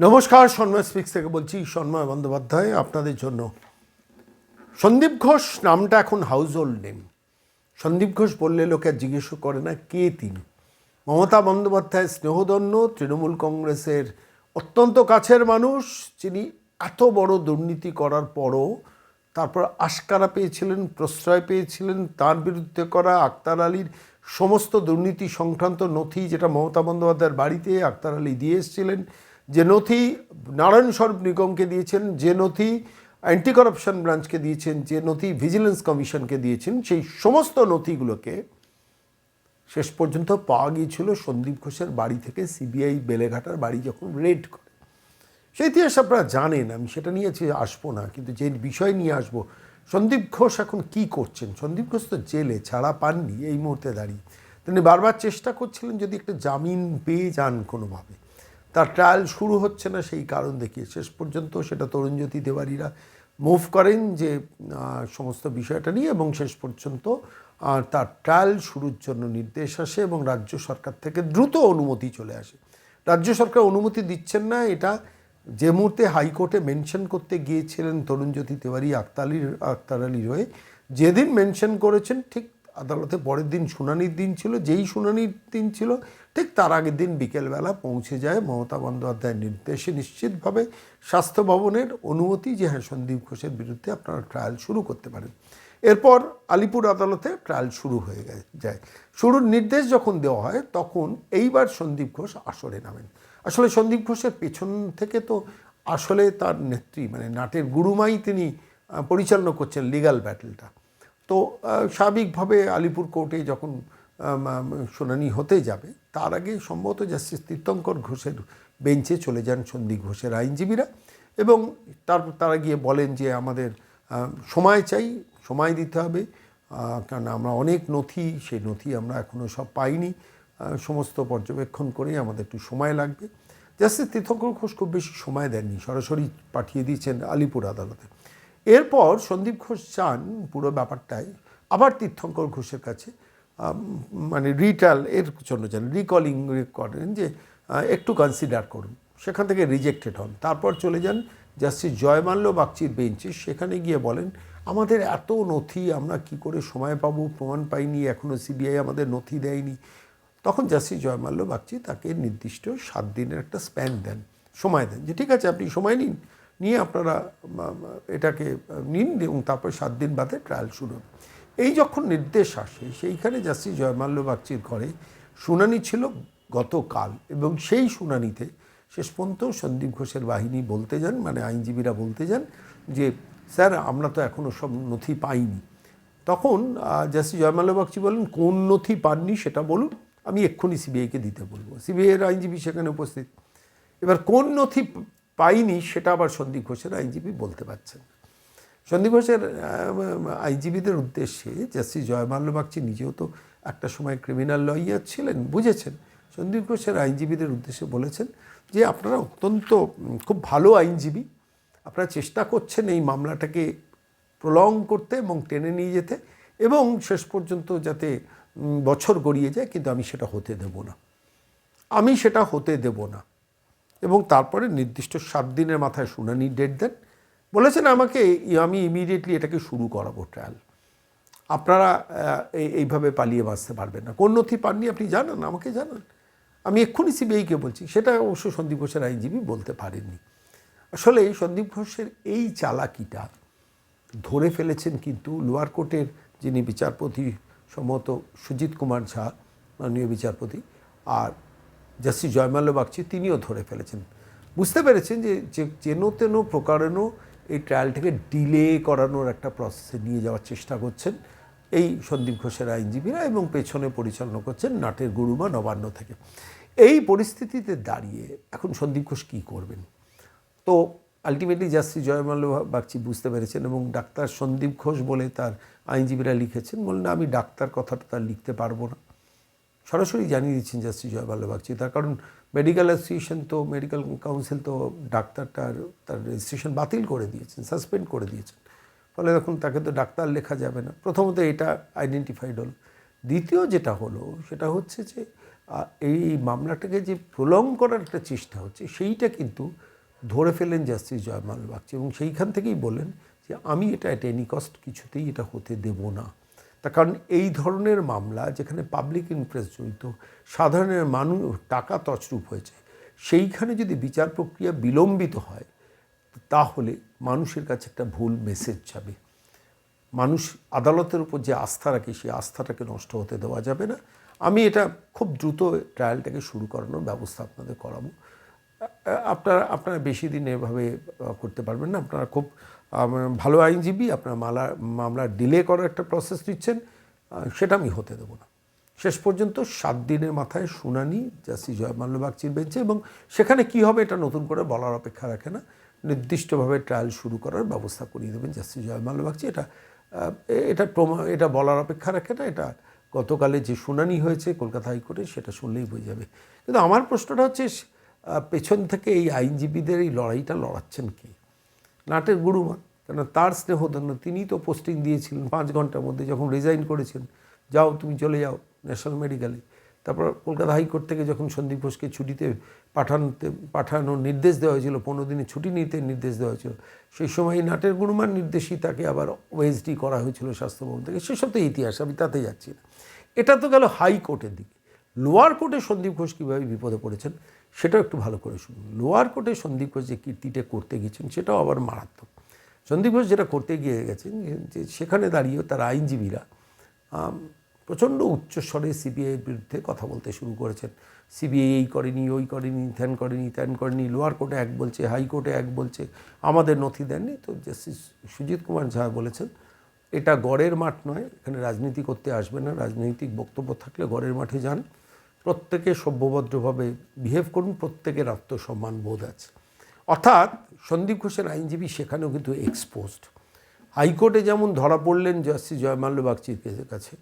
নমস্কার, সন্ময় স্পিক্স থেকে বলছি, সন্ময় বন্দ্যোপাধ্যায় আপনাদের জন্য। সন্দীপ ঘোষ নামটা এখন household name Sandeep Ghosh বললে লোকে জিজ্ঞেস করে না, কে তিনি? মমতা বন্দ্যোপাধ্যায় স্নেহদন্য তৃণমূল কংগ্রেসের অত্যন্ত কাছের মানুষ, যিনি এত বড় দুর্নীতি করার পরও তারপর আশকারা পেয়েছিলেন, প্রশ্রয় পেয়েছিলেন, তার বিরুদ্ধে করা আক্তার আলীর সমস্ত দুর্নীতি সংক্রান্ত নথি যেটা মমতা বন্দ্যোপাধ্যায়ের বাড়িতে আক্তার আলী দিয়ে এসেছিলেন যে নথি নারায়ণ স্বরূপ নিগমকে দিয়েছেন, যে নথি অ্যান্টি করাপশন ব্রাঞ্চকে দিয়েছেন, যে নথি ভিজিলেন্স কমিশনকে দিয়েছেন, সেই সমস্ত নথিগুলোকে শেষ পর্যন্ত পাওয়া গিয়েছিল সন্দীপ ঘোষের বাড়ি থেকে সিবিআই বেলেঘাটার বাড়ি যখন রেড করে। সেই ইতিহাস আপনারা জানেন, আমি সেটা নিয়ে আসব না, কিন্তু যে বিষয় নিয়ে আসব, সন্দীপ ঘোষ এখন কি করছেন? সন্দীপ ঘোষ তো জেলে, ছাড়া পাননি, এই মুহূর্তে দাঁড়িয়ে। তিনি বারবার চেষ্টা করছিলেন যদি একটা জামিন পেয়ে যান কোনোভাবে। তার ট্রায়াল শুরু হচ্ছে না, সেই কারণ দেখিয়ে শেষ পর্যন্ত সেটা তরুণজ্যোতি দেওয়ারিরা মুভ করেন যে সমস্ত বিষয়টা নিয়ে এবং শেষ পর্যন্ত তার ট্রায়াল শুরুর জন্য নির্দেশ আসে এবং রাজ্য সরকার থেকে দ্রুত অনুমতি চলে আসে। রাজ্য সরকার অনুমতি দিচ্ছেন না, এটা যে মুহূর্তে হাইকোর্টে মেনশন করতে গিয়েছিলেন তরুণজ্যোতি তিওয়ারি আক্তার আলীর হয়ে, যেদিন মেনশন করেছেন ঠিক আদালতে পরের দিন শুনানির দিন ছিল, যেই শুনানির দিন ছিল, ঠিক তার আগের দিন বিকেলবেলা পৌঁছে যায় মমতা বন্দ্যোপাধ্যায়ের নির্দেশে নিশ্চিতভাবে স্বাস্থ্য ভবনের অনুমতি যে হ্যাঁ সন্দীপ ঘোষের বিরুদ্ধে আপনারা ট্রায়াল শুরু করতে পারেন। এরপর আলিপুর আদালতে ট্রায়াল শুরু হয়ে যায়। শুরুর নির্দেশ যখন দেওয়া হয়, তখন এইবার সন্দীপ ঘোষ আসরে নামেন। আসলে সন্দীপ ঘোষের পেছন থেকে তো আসলে তার নেত্রী মানে নাটের গুরুমাই তিনি পরিচালনা করছেন লিগাল ব্যাটেলটা। তো স্বাভাবিকভাবে আলিপুর কোর্টে যখন শুনানি হতে যাবে, তার আগে সম্ভবত জাস্টিস তীর্থঙ্কর ঘোষের বেঞ্চে চলে যান সন্দীপ ঘোষের আইনজীবীরা এবং তার, তারা গিয়ে বলেন যে আমাদের সময় চাই, সময় দিতে হবে কারণ আমরা অনেক নথি, সেই নথি আমরা এখনও সব পাইনি সমস্ত পর্যবেক্ষণ করে আমাদের একটু সময় লাগবে। জাস্টিস তীর্থঙ্কর ঘোষ খুব বেশি সময় দেননি, সরাসরি পাঠিয়ে দিয়েছেন আলিপুর আদালতে। এরপর সন্দীপ ঘোষ চান পুরো ব্যাপারটায়। আবার তীর্থঙ্কর ঘোষের কাছে মানে রিটাল এর জন্য যান রিকলিং করেন যে একটু কনসিডার করুন। সেখান থেকে রিজেক্টেড হন। তারপর চলে যান জাস্টিস জয়মাল্য বাগচির বেঞ্চে সেখানে গিয়ে বলেন, আমাদের এত নথি, আমরা কি করে সময় পাবো? প্রমাণ পাইনি এখনও সিবিআই আমাদের নথি দেয়নি। তখন জাস্টিস জয়মাল্য বাগচি তাকে নির্দিষ্ট সাত দিনের একটা স্প্যান দেন। সময় দেন যে, ঠিক আছে, আপনি সময় নিন নিয়ে আপনারা এটাকে নিন এবং তারপরে সাত দিন বাদে ট্রায়াল শুরু এই যখন নির্দেশ আসে, সেইখানে জাস্টিস জয়মাল্য বাগচির ঘরে শুনানি ছিল গতকাল এবং সেই শুনানিতে শেষ পর্যন্ত সন্দীপ ঘোষের বাহিনী বলতে যান মানে আইনজীবীরা বলতে যান যে, স্যার, আমরা তো এখনও সব নথি পাইনি। তখন জাস্টিস জয়মাল্য বাগচি বলেন, কোন নথি পাননি সেটা বলুন, আমি এক্ষুনি সিবিআইকে দিতে বলব। সিবিআইয়ের আইনজীবী সেখানে উপস্থিত। এবার কোন নথি পাইনি, সেটা আবার সন্দীপ ঘোষের আইনজীবী বলতে পারছেন। সন্দীপ ঘোষের আইনজীবীদের উদ্দেশ্যে জাস্টিস জয়মাল্য বাগচি নিজেও তো একটা সময় ক্রিমিনাল লয়ার ছিলেন, বুঝেছেন? সন্দীপ ঘোষের আইনজীবীদের উদ্দেশ্যে বলেছেন যে আপনারা অত্যন্ত খুব ভালো আইনজীবী, আপনারা চেষ্টা করছেন এই মামলাটাকে প্রলং করতে এবং টেনে নিয়ে যেতে এবং শেষ পর্যন্ত যাতে বছর গড়িয়ে যায়, কিন্তু আমি সেটা হতে দেব না। আমি সেটা হতে দেব না। এবং তারপরে নির্দিষ্ট সাত দিনের মাথায় শুনানি ডেট দেন। বলেছেন আমাকে, আমি ইমিডিয়েটলি এটাকে শুরু করাবো ট্রায়াল আপনারা এই- এইভাবে পালিয়ে বাঁচতে পারবেন না। কোন নথি পাননি আপনি জানান, আমাকে জানান। আমি এক্ষুনি সিবিআইকে বলছি। সেটা অবশ্য সন্দীপ ঘোষের আইনজীবী বলতে পারেননি। আসলে সন্দীপ ঘোষের এই চালাকিটা ধরে ফেলেছেন কিন্তু লোয়ার কোর্টের যিনি বিচারপতি, সম্ভবত সুজিত কুমার ঝা, মাননীয় বিচারপতি, আর জাস্টিস জয়মাল্য বাগচি তিনিও ধরে ফেলেছেন। বুঝতে পেরেছেন যে যেন তেন প্রকারেণ এই ট্রায়ালটাকে ডিলে করানোর একটা প্রসেসে নিয়ে যাওয়ার চেষ্টা করছেন এই সন্দীপ ঘোষের আইনজীবীরা এবং পেছনে পরিচালনা করছেন নাটের গুরুমা নবান্ন থেকে। এই পরিস্থিতিতে দাঁড়িয়ে এখন সন্দীপ ঘোষ কী করবেন? তো আলটিমেটলি জাস্টিস জয়মাল্য বাগচি বুঝতে পেরেছেন এবং ডাক্তার সন্দীপ ঘোষ বলে তার আইনজীবীরা লিখেছেন, বললেন, আমি ডাক্তার কথাটা তার লিখতে পারব না। সরাসরি জানিয়ে দিচ্ছেন জাস্টিস জয়মাল্য বাগচি তার কারণ মেডিকেল অ্যাসোসিয়েশন তো মেডিকেল কাউন্সিল তো ডাক্তারটার, তার রেজিস্ট্রেশন বাতিল করে দিয়েছেন সাসপেন্ড করে দিয়েছেন। ফলে এখন তাকে তো ডাক্তার লেখা যাবে না। প্রথমত এটা আইডেন্টিফাইড হলো। দ্বিতীয় যেটা হলো, সেটা হচ্ছে যে এই মামলাটাকে যে প্রলং করার একটা চেষ্টা হচ্ছে, সেইটা কিন্তু ধরে ফেলেন জাস্টিস জয়মাল বাগচি এবং সেইখান থেকেই বলেন যে, আমি এটা এট এনি কস্ট কিছুতেই এটা হতে দেব না। তার কারণ এই ধরনের মামলা যেখানে পাবলিক ইন্টারেস্ট জড়িত, সাধারণের মানুষ টাকা তছরূপ হয়েছে, সেইখানে যদি বিচার প্রক্রিয়া বিলম্বিত হয়, তাহলে মানুষের কাছে একটা ভুল মেসেজ যাবে। মানুষ আদালতের উপর যে আস্থা রাখে, সেই আস্থাটাকে নষ্ট হতে দেওয়া যাবে না। আমি এটা খুব দ্রুত ট্রায়ালটাকে শুরু করানোর ব্যবস্থা আপনাদের করাবো। আপনারা আপনারা বেশি দিন এভাবে করতে পারবেন না। আপনারা খুব ভালো আইনজীবী, আপনার মালা, মামলা ডিলে করার একটা প্রসেস দিচ্ছেন সেটা আমি হতে দেবো না। শেষ পর্যন্ত সাত দিনের মাথায় শুনানি জাস্টিস জয়মাল্য বাগচির বেঞ্চে এবং সেখানে কি হবে এটা নতুন করে বলার অপেক্ষা রাখে না। নির্দিষ্টভাবে ট্রায়াল শুরু করার ব্যবস্থা করিয়ে দেবেন জাস্টিস জয়মাল্য বাগচি এটা এটা প্রমা, এটা বলার অপেক্ষা রাখে না, এটা গতকালে যে শুনানি হয়েছে কলকাতা হাইকোর্টে সেটা শুনলেই বোঝা যাবে। কিন্তু আমার প্রশ্নটা হচ্ছে পেছন থেকে এই আইনজীবীদের এই লড়াইটা লড়াচ্ছেন কি? নাটের গুরুমান কেন তার স্নেহধন্য তিনি তো পোস্টিং দিয়েছিলেন পাঁচ ঘণ্টার মধ্যে, যখন রিজাইন করেছেন, যাও তুমি চলে যাও ন্যাশনাল মেডিকেলে তারপর কলকাতা হাইকোর্ট থেকে যখন সন্দীপ ঘোষকে ছুটিতে পাঠানোতে, পাঠানোর নির্দেশ দেওয়া হয়েছিল, পনেরো দিনে ছুটি নিতে নির্দেশ দেওয়া হয়েছিল, সেই সময় নাটের গুরুমান নির্দেশই তাকে আবার ওএসডি করা হয়েছিল স্বাস্থ্যভবন থেকে। সেসব তো ইতিহাস, আমি তাতে যাচ্ছি না। এটা তো গেল হাইকোর্টের দিকে। লোয়ার কোর্টে সন্দীপ ঘোষ কীভাবে বিপদে পড়েছেন সেটাও একটু ভালো করে শুনুন। লোয়ার কোর্টে সন্দীপ ঘোষ যে কীর্তিটা করতে গেছেন সেটাও আবার মারাত্মক। সন্দীপ ঘোষ যেটা করতে গিয়ে গেছেন, যে- সেখানে দাঁড়িয়েও তার আইনজীবীরা প্রচণ্ড উচ্চস্বরে সিবিআইয়ের বিরুদ্ধে কথা বলতে শুরু করেছেন। সিবিআই এই করেনি, ওই করেনি, ধ্যান করেনি ত্যান করেনি, লোয়ার কোর্টে এক বলছে হাইকোর্টে এক বলছে, আমাদের নথি দেননি। তো জাস্টিস সুজিত কুমার ঝা বলেছেন, এটা গড়ের মাঠ নয়, এখানে রাজনীতি করতে আসবে না, রাজনৈতিক বক্তব্য থাকলে গড়ের মাঠে যান। প্রত্যেকে সভ্যভদ্রভাবে বিহেভ করুন, প্রত্যেকের আত্মসম্মান বোধ আছে। অর্থাৎ সন্দীপ ঘোষের আইনজীবী সেখানেও কিন্তু এক্সপোজড হাইকোর্টে যেমন ধরা পড়লেন জাস্টিস জয়মাল্য বাগচির কাছে,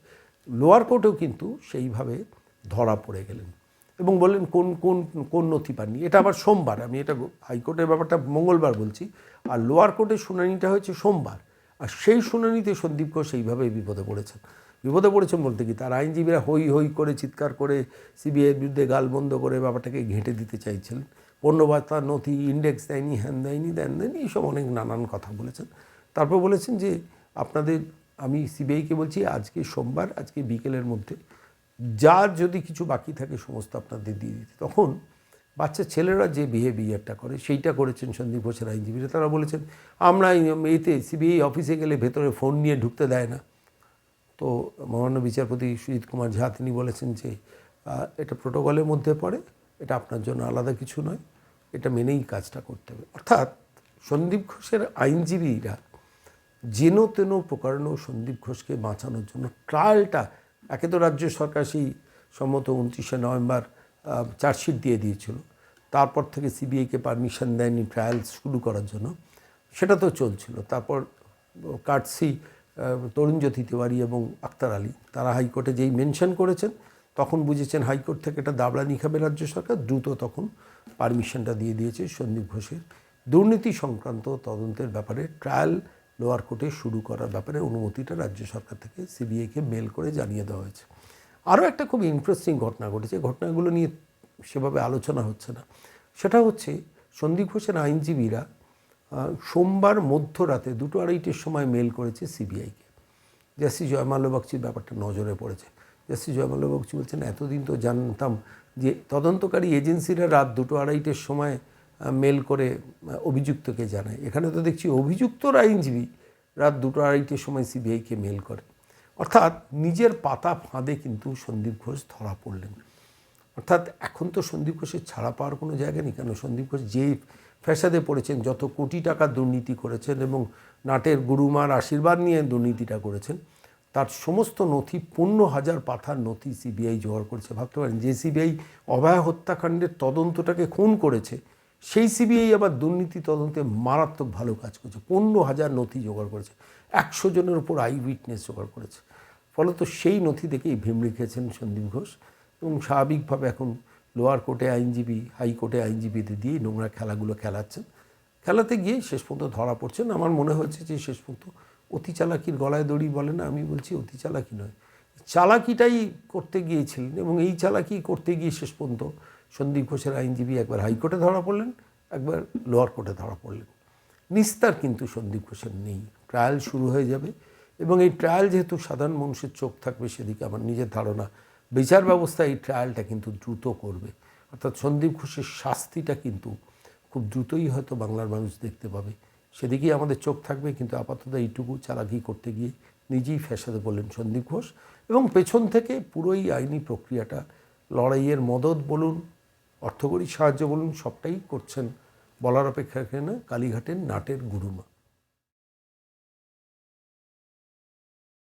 লোয়ার কোর্টেও কিন্তু সেইভাবে ধরা পড়ে গেলেন। এবং বললেন, কোন কোন কোন নথি পাননি? এটা আবার সোমবার, আমি এটা হাইকোর্টের ব্যাপারটা মঙ্গলবার বলছি। আর লোয়ার কোর্টের শুনানিটা হয়েছে সোমবার। আর সেই শুনানিতে সন্দীপ ঘোষ এইভাবে বিপদে পড়েছেন। বিপদে পড়েছেন বলতে কি? তার আইনজীবীরা হই হই করে চিৎকার করে সিবিআইয়ের বিরুদ্ধে গাল বন্ধ করে ব্যাপারটাকে ঘেঁটে দিতে চাইছিলেন পণ্যবার্তা, নথি ইন্ডেক্স দেয়নি হ্যান দেয়নি, দেন দেয়নি, এইসব অনেক নানান কথা বলেছেন। তারপর বলেছেন যে, আপনাদের, আমি সিবিআইকে বলছি, আজকে সোমবার, আজকে বিকেলের মধ্যে যার যদি কিছু বাকি থাকে সমস্ত আপনাদের দিয়ে দিতে। তখন বাচ্চা ছেলেরা যে বিহেভিয়ারটা করে, সেইটা করেছেন সন্দীপ ঘোষের আইনজীবীরা। তারা বলেছেন, আমরা এতে সিবিআই অফিসে গেলে ভেতরে ফোন নিয়ে ঢুকতে দেয় না। তো মহামান্য বিচারপতি সুজিত কুমার ঝা তিনি বলেছেন যে এটা প্রোটোকলের মধ্যে পড়ে, এটা আপনার জন্য আলাদা কিছু নয়, এটা মেনেই কাজটা করতে হবে। অর্থাৎ সন্দীপ ঘোষের আইনজীবীরা যেন তেন প্রকারণ সন্দীপ ঘোষকে বাঁচানোর জন্য ট্রায়ালটা, একে তো রাজ্য সরকার সেই সম্মত উনত্রিশে নভেম্বর চার্জশিট দিয়ে দিয়েছিল, তারপর থেকে সিবিআইকে পারমিশন দেয়নি ট্রায়াল শুরু করার জন্য, সেটা তো চলছিল। তারপর কাটসি তরুণজ্যোতি তিওয়ারি এবং আক্তার আলী, তারা হাইকোর্টে যেই মেনশন করেছেন, তখন বুঝেছেন হাইকোর্ট থেকে এটা দাবড়ানি খাবে রাজ্য সরকার, দ্রুত তখন পারমিশনটা দিয়ে দিয়েছে সন্দীপ ঘোষের। দুর্নীতি সংক্রান্ত তদন্তের ব্যাপারে ট্রায়াল লোয়ার কোর্টে শুরু করার ব্যাপারে অনুমতিটা রাজ্য সরকার থেকে সিবিআইকে মেল করে জানিয়ে দেওয়া হয়েছে। আরও একটা খুব ইন্টারেস্টিং ঘটনা ঘটেছে, ঘটনাগুলো নিয়ে সেভাবে আলোচনা হচ্ছে না। সেটা হচ্ছে সন্দীপ ঘোষের আইনজীবীরা সোমবার মধ্যরাতে দুটো আড়াইটের সময় মেল করেছে সিবিআইকে জাস্টিস জয়মাল্য বক্সির ব্যাপারটা নজরে পড়েছে। জাস্টিস জয়মাল্য বক্সি বলছেন, এতদিন তো জানতাম যে তদন্তকারী এজেন্সিরা রাত দুটো আড়াইটের সময় মেল করে অভিযুক্তকে জানায়। এখানে তো দেখছি অভিযুক্তর আইনজীবী রাত দুটো আড়াইটের সময় সিবিআইকে মেল করে। অর্থাৎ নিজের পাতা ফাঁদে কিন্তু সন্দীপ ঘোষ ধরা পড়লেন। অর্থাৎ এখন তো সন্দীপ ঘোষের ছাড়া পাওয়ার কোনো জায়গা নেই, কেন সন্দীপ ঘোষ যে ফ্যাসাদে পড়েছেন, যত কোটি টাকা দুর্নীতি করেছেন এবং নাটের গুরুমার আশীর্বাদ নিয়ে দুর্নীতিটা করেছেন, তার সমস্ত নথি, পনেরো হাজার পাথার নথি সিবিআই জোগাড় করেছে। ভাবতে পারেন, যে সিবিআই অভয়া হত্যাকাণ্ডের তদন্তটাকে খুন করেছে, সেই সিবিআই আবার দুর্নীতি তদন্তে মারাত্মক ভালো কাজ করেছে। পনেরো হাজার নথি জোগাড় করেছে, একশো জনের উপর আই উইটনেস জোগাড় করেছে। ফলত সেই নথি থেকেই ভীম লিখেছেন সন্দীপ ঘোষ এবং স্বাভাবিকভাবে এখন লোয়ার কোর্টে আইনজীবী হাইকোর্টে আইনজীবীদের দিয়ে নোংরা খেলাগুলো খেলাচ্ছেন। খেলাতে গিয়ে শেষ পর্যন্ত ধরা পড়ছেন। আমার মনে হয়েছে যে শেষ পর্যন্ত অতি চালাকির গলায় দড়ি বলে না, আমি বলছি অতি চালাকি নয়। চালাকিটাই করতে গিয়েছিলেন এবং এই চালাকি করতে গিয়ে শেষ পর্যন্ত সন্দীপ ঘোষের আইনজীবী একবার হাইকোর্টে ধরা পড়লেন, একবার লোয়ার কোর্টে ধরা পড়লেন। নিস্তার কিন্তু সন্দীপ ঘোষের নেই। ট্রায়াল শুরু হয়ে যাবে এবং এই ট্রায়াল যেহেতু সাধারণ মানুষের চোখ থাকবে সেদিকে আমার নিজের ধারণা বিচার ব্যবস্থা এই ট্রায়ালটা কিন্তু দ্রুত করবে। অর্থাৎ সন্দীপ ঘোষের শাস্তিটা কিন্তু খুব দ্রুতই হয়তো বাংলার মানুষ দেখতে পাবে। সেদিকেই আমাদের চোখ থাকবে, কিন্তু আপাতত এইটুকু চালাকি করতে গিয়ে নিজেই ফ্যাসাদে বললেন সন্দীপ ঘোষ। এবং পেছন থেকে পুরোই আইনি প্রক্রিয়াটা, লড়াইয়ের মদত বলুন, অর্থকরী সাহায্য বলুন, সবটাই করছেন বলার অপেক্ষা রাখে না কালীঘাটের নাটের গুরুমা।